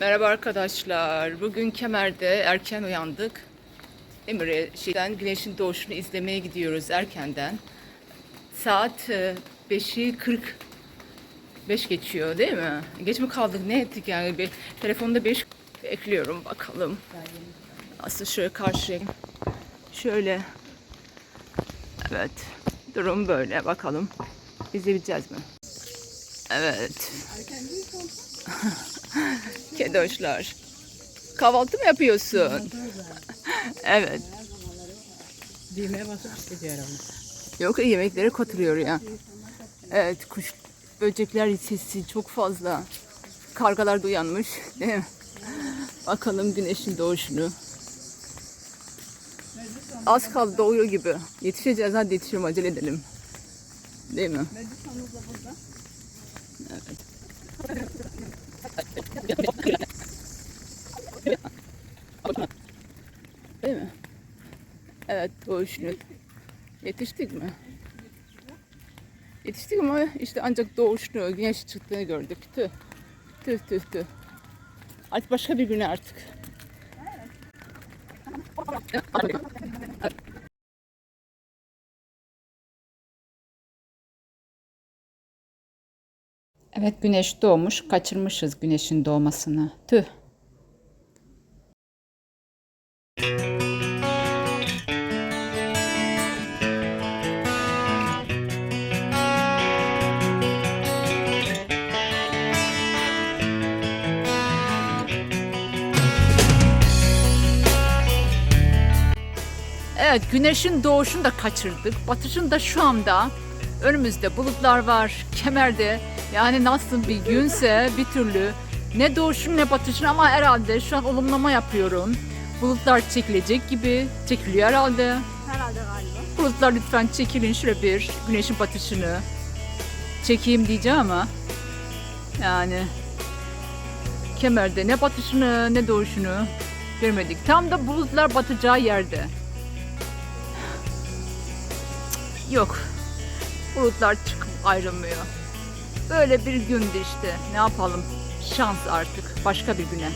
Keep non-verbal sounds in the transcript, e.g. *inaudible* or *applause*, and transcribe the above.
Merhaba arkadaşlar. Bugün Kemer'de erken uyandık. Emre şeyden güneşin doğuşunu izlemeye gidiyoruz erkenden. Saat e, 5'i 45 geçiyor değil mi? Geç mi kaldık ne ettik yani? Bir, telefonda 5 ekliyorum bakalım. Aslında şöyle karşıyım. Şöyle. Evet. Durum böyle bakalım. İzleyebileceğiz mi? Evet. *laughs* Kedoşlar. Kahvaltı mı yapıyorsun? *laughs* evet. Düğmeye basıp gidiyorum. Yok yemeklere katılıyor ya. Evet kuş böcekler sesi çok fazla. Kargalar da uyanmış değil mi? Bakalım güneşin doğuşunu. Az kaldı doğuyor gibi. Yetişeceğiz hadi yetişelim acele edelim. Değil mi? Değil mi? Evet doğuşunu. Yetiştik mi? Yetiştik ama işte ancak doğuşunu, güneş çıktığını gördük. Tüh. Tüh tüh tüh. Artık başka bir güne artık. Evet güneş doğmuş. Kaçırmışız güneşin doğmasını. Tüh. Evet güneşin doğuşunu da kaçırdık. Batışını da şu anda önümüzde bulutlar var. Kemerde yani nasıl bir günse bir türlü ne doğuşunu ne batışını ama herhalde şu an olumlama yapıyorum. Bulutlar çekilecek gibi çekiliyor herhalde. Herhalde galiba. Bulutlar lütfen çekilin şöyle bir güneşin batışını çekeyim diyeceğim ama yani kemerde ne batışını ne doğuşunu görmedik. Tam da bulutlar batacağı yerde. Yok. Bulutlar çıkıp ayrılmıyor. Böyle bir gündü işte. Ne yapalım? Şans artık. Başka bir güne.